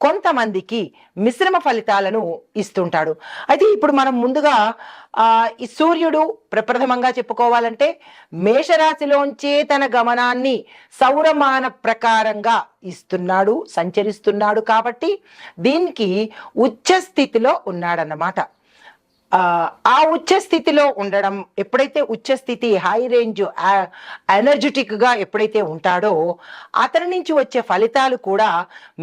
కొంతమందికి మిశ్రమ ఫలితాలను ఇస్తుంటాడు. అయితే ఇప్పుడు మనం ముందుగా ఈ సూర్యుడు ప్రప్రథమంగా చెప్పుకోవాలంటే మేషరాశిలోంచే తన గమనాన్ని సౌరమాన ప్రకారంగా ఇస్తున్నాడు సంచరిస్తున్నాడు కాబట్టి దీనికి ఉచ్చ స్థితిలో ఉన్నాడన్నమాట. ఆ ఉచ్చ స్థితిలో ఉండడం ఎప్పుడైతే ఉచ్చ స్థితి హై రేంజ్ ఎనర్జెటిక్గా ఎప్పుడైతే ఉంటాడో అతని నుంచి వచ్చే ఫలితాలు కూడా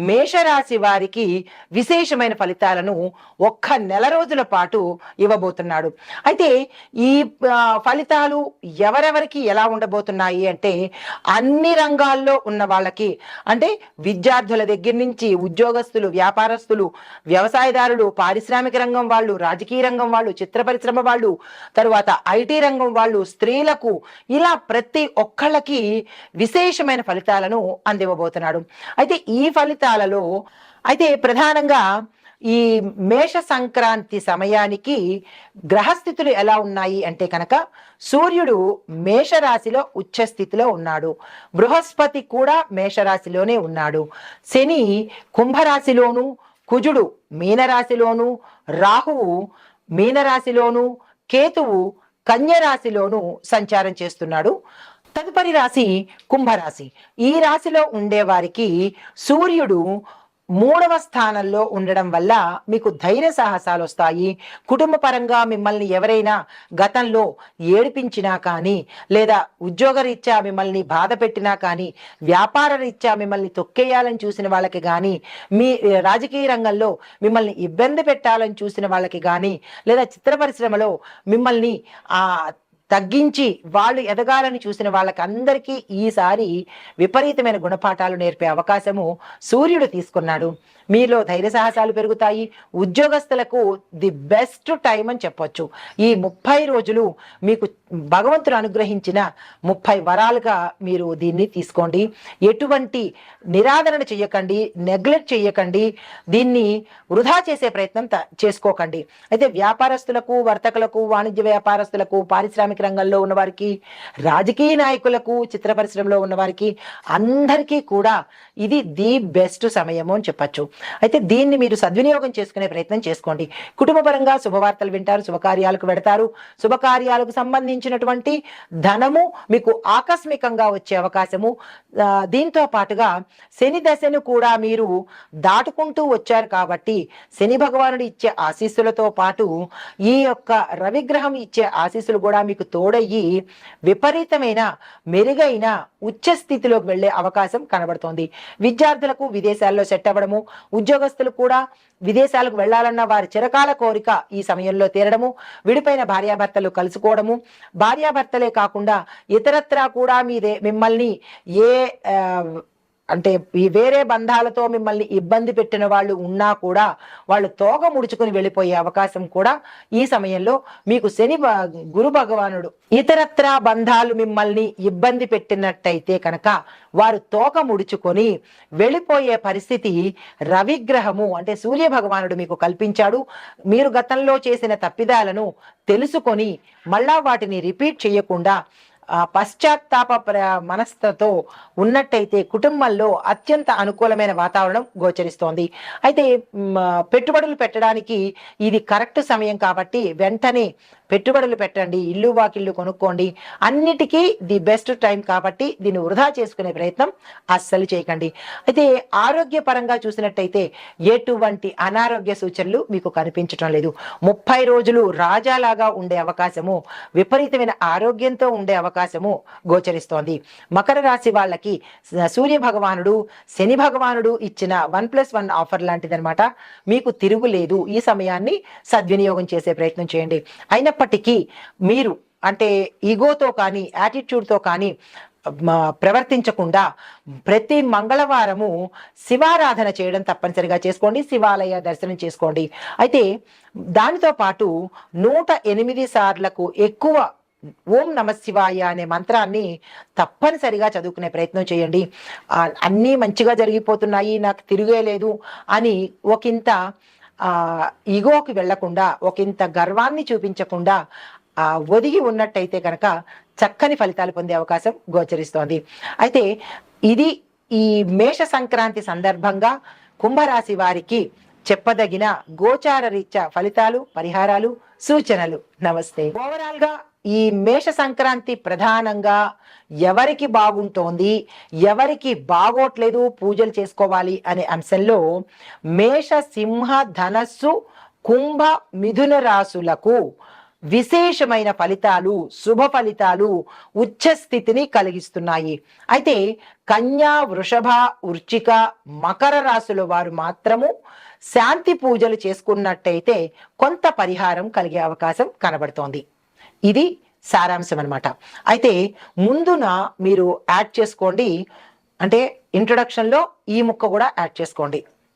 మేషరాశి వారికి విశేషమైన ఫలితాలను ఒక్క నెల రోజుల పాటు ఇవ్వబోతున్నాడు. అయితే ఈ ఫలితాలు ఎవరెవరికి ఎలా ఉండబోతున్నాయి అంటే అన్ని రంగాల్లో ఉన్న వాళ్ళకి అంటే విద్యార్థుల దగ్గర నుంచి ఉద్యోగస్తులు వ్యాపారస్తులు వ్యవసాయదారులు పారిశ్రామిక రంగం వాళ్ళు రాజకీయ రంగం వాళ్ళు చిత్ర పరిశ్రమ వాళ్ళు తరువాత ఐటీ రంగం వాళ్ళు స్త్రీలకు ఇలా ప్రతి ఒక్కళ్ళకి విశేషమైన ఫలితాలను అందివ్వబోతున్నాడు. అయితే ఈ ఫలితాలలో అయితే ప్రధానంగా ఈ మేష సంక్రాంతి సమయానికి గ్రహస్థితులు ఎలా ఉన్నాయి అంటే కనుక సూర్యుడు మేషరాశిలో ఉచ్చస్థితిలో ఉన్నాడు. బృహస్పతి కూడా మేషరాశిలోనే ఉన్నాడు. శని కుంభరాశిలోను కుజుడు మీనరాశిలోను రాహువు మీనరాశిలోను కేతువు కన్య రాశిలోను సంచారం చేస్తున్నాడు. తదుపరి రాశి కుంభరాశి. ఈ రాశిలో ఉండే వారికి సూర్యుడు మూడవ స్థానంలో ఉండడం వల్ల మీకు ధైర్య సాహసాలు వస్తాయి. కుటుంబ పరంగా మిమ్మల్ని ఎవరైనా గతంలో ఏడిపించినా కానీ లేదా ఉద్యోగ రీత్యా మిమ్మల్ని బాధ పెట్టినా కానీ వ్యాపార రీత్యా మిమ్మల్ని తొక్కేయాలని చూసిన వాళ్ళకి కానీ మీ రాజకీయ రంగంలో మిమ్మల్ని ఇబ్బంది పెట్టాలని చూసిన వాళ్ళకి కానీ లేదా చిత్ర పరిశ్రమలో మిమ్మల్ని ఆ తగ్గించి వాళ్ళు ఎదగాలని చూసిన వాళ్ళకి అందరికీ ఈసారి విపరీతమైన గుణపాఠాలు నేర్పే అవకాశము సూర్యుడు తీసుకున్నాడు. మీలో ధైర్య సాహసాలు పెరుగుతాయి. ఉద్యోగస్తులకు ది బెస్ట్ టైం అని చెప్పొచ్చు. ఈ ముప్పై రోజులు మీకు భగవంతుడు అనుగ్రహించిన ముప్పై వరాలుగా మీరు దీన్ని తీసుకోండి. ఎటువంటి నిరాదరణ చెయ్యకండి నెగ్లెక్ట్ చెయ్యకండి దీన్ని వృధా చేసే ప్రయత్నం త- చేసుకోకండి. అయితే వ్యాపారస్తులకు వర్తకులకు వాణిజ్య వ్యాపారస్తులకు పారిశ్రామిక రంగంలో ఉన్నవారికి రాజకీయ నాయకులకు చిత్ర పరిశ్రమలో ఉన్నవారికి అందరికీ కూడా ఇది ది బెస్ట్ సమయము అని చెప్పచ్చు. అయితే దీన్ని మీరు సద్వినియోగం చేసుకునే ప్రయత్నం చేసుకోండి. కుటుంబపరంగా శుభవార్తలు వింటారు శుభకార్యాలకు వెడతారు. శుభకార్యాలకు సంబంధించి సంబంధించినటువంటి ధనము మీకు ఆకస్మికంగా వచ్చే అవకాశము. దీంతో పాటుగా శని దశను కూడా మీరు దాటుకుంటూ వచ్చారు కాబట్టి శని భగవానుడు ఇచ్చే ఆశీస్సులతో పాటు ఈ యొక్క రవిగ్రహం ఇచ్చే ఆశీస్సులు కూడా మీకు తోడయ్యి విపరీతమైన మెరుగైన ఉచ్చ స్థితిలోకి వెళ్ళే అవకాశం కనబడుతోంది. విద్యార్థులకు విదేశాల్లో సెట్ అవ్వడము ఉద్యోగస్తులు కూడా విదేశాలకు వెళ్ళాలన్న వారి చిరకాల కోరిక ఈ సమయంలో తీరడము విడిపోయిన భార్యాభర్తలు కలుసుకోవడము. భార్యాభర్తలే కాకుండా ఇతరత్రా కూడా మీదే మిమ్మల్ని ఏ అంటే ఈ వేరే బంధాలతో మిమ్మల్ని ఇబ్బంది పెట్టిన వాళ్ళు ఉన్నా కూడా వాళ్ళు తోక ముడుచుకుని వెళ్ళిపోయే అవకాశం కూడా ఈ సమయంలో మీకు శని గురు భగవానుడు ఇతరత్రా బంధాలు మిమ్మల్ని ఇబ్బంది పెట్టినట్టయితే కనుక వారు తోక ముడుచుకొని వెళ్ళిపోయే పరిస్థితి రవిగ్రహము అంటే సూర్య భగవానుడు మీకు కల్పించాడు. మీరు గతంలో చేసిన తప్పిదాలను తెలుసుకొని మళ్ళా వాటిని రిపీట్ చేయకుండా పశ్చాత్తాప మనస్తతో ఉన్నట్టయితే కుటుంబంలో అత్యంత అనుకూలమైన వాతావరణం గోచరిస్తోంది. అయితే పెట్టుబడులు పెట్టడానికి ఇది కరెక్ట్ సమయం కాబట్టి వెంటనే పెట్టుబడులు పెట్టండి ఇల్లు వాకిల్లు కొనుక్కోండి. అన్నిటికీ ది బెస్ట్ టైం కాబట్టి దీన్ని వృధా చేసుకునే ప్రయత్నం అస్సలు చేయకండి. అయితే ఆరోగ్య పరంగా చూసినట్టయితే ఎటువంటి అనారోగ్య సూచనలు మీకు కనిపించటం లేదు. ముప్పై రోజులు రాజాలాగా ఉండే అవకాశము విపరీతమైన ఆరోగ్యంతో ఉండే అవకాశము గోచరిస్తోంది. మకర రాశి వాళ్ళకి సూర్య భగవానుడు శని భగవానుడు ఇచ్చిన వన్ ప్లస్ వన్ ఆఫర్ లాంటిదన్నమాట. మీకు తిరుగులేదు ఈ సమయాన్ని సద్వినియోగం చేసే ప్రయత్నం చేయండి. అయినప్పటికీ మీరు అంటే ఈగోతో కానీ యాటిట్యూడ్తో కానీ ప్రవర్తించకుండా ప్రతి మంగళవారము శివారాధన చేయడం తప్పనిసరిగా చేసుకోండి శివాలయ దర్శనం చేసుకోండి. అయితే దానితో పాటు నూట ఎనిమిది సార్లకు ఎక్కువ ఓం నమ శివాయ అనే మంత్రాన్ని తప్పనిసరిగా చదువుకునే ప్రయత్నం చేయండి. అన్నీ మంచిగా జరిగిపోతున్నాయి నాకు తిరిగే లేదు అని ఒకంత ఆ ఈగోకి వెళ్ళకుండా ఒకంత గర్వాన్ని చూపించకుండా ఆ ఒదిగి ఉన్నట్టయితే కనుక చక్కని ఫలితాలు పొందే అవకాశం గోచరిస్తోంది. అయితే ఇది ఈ మేష సంక్రాంతి సందర్భంగా కుంభరాశి వారికి చెప్పదగిన గోచార రీత్యా ఫలితాలు పరిహారాలు సూచనలు. నమస్తే. ఓవరాల్గా ఈ మేష సంక్రాంతి ప్రధానంగా ఎవరికి బాగుంటోంది ఎవరికి బాగోట్లేదు పూజలు చేసుకోవాలి అనే అంశంలో మేష సింహ ధనస్సు కుంభ మిథున రాశులకు విశేషమైన ఫలితాలు శుభ ఫలితాలు ఉచ్చ స్థితిని కలిగిస్తున్నాయి. అయితే కన్యా వృషభ వృచ్చిక మకర రాశుల వారు మాత్రము శాంతి పూజలు చేసుకున్నట్టయితే కొంత పరిహారం కలిగే అవకాశం కనబడుతోంది. ఇది సారాంశం అన్నమాట. అయితే ముందున మీరు యాడ్ చేసుకోండి. అంటే ఇంట్రొడక్షన్లో ఈ ముక్క కూడా యాడ్ చేసుకోండి.